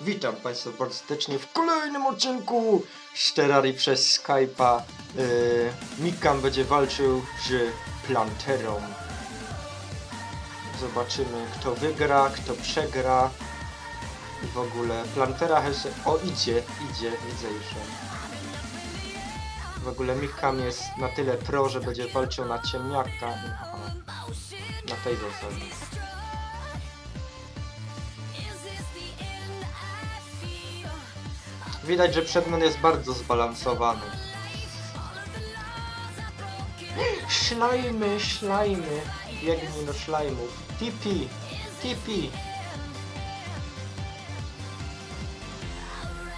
Witam Państwa bardzo serdecznie w kolejnym odcinku z przez Skype'a. Yy, Mikam będzie walczył z Planterą. Zobaczymy kto wygra, kto przegra. I w ogóle Plantera Hesse... O idzie, idzie, widzę już. W ogóle Mikam jest na tyle pro, że będzie walczył na ciemniaka. Na tej zasadzie. Widać, że przedmiot jest bardzo zbalansowany. Szlajmy, szlajmy. Biegnij do szlajmów. Tipi, tipi.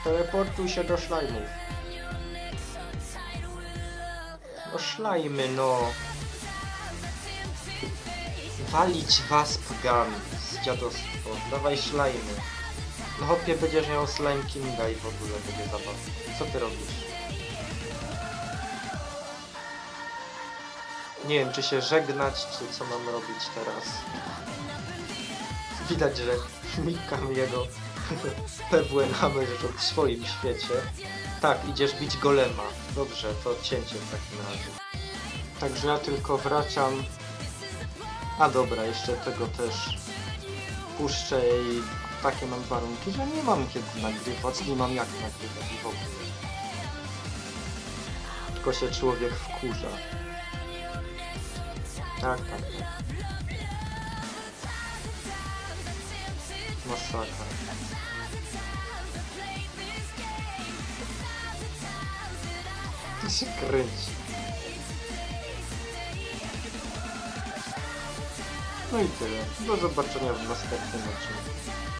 Teleportuj się do szlajmów. No szlajmy, no. Walić was gun z dziadostwo. Dawaj szlajmy. Hopie będziesz miał Slime Kinga i w ogóle będzie zabawne. Co ty robisz? Nie wiem, czy się żegnać, czy co mam robić teraz. Widać, że Mikam jego PWN rzeczą w swoim świecie. Tak, idziesz bić golema. Dobrze, to cięcie w takim razie. Także ja tylko wracam. A dobra, jeszcze tego też puszczę i takie mam warunki, że nie mam kiedy nagrywać, nie mam jak nagrywać w ogóle. Tylko się człowiek wkurza. Tak, tak, tak. Masakra. To się kręci. No i tyle. Do zobaczenia w następnym odcinku.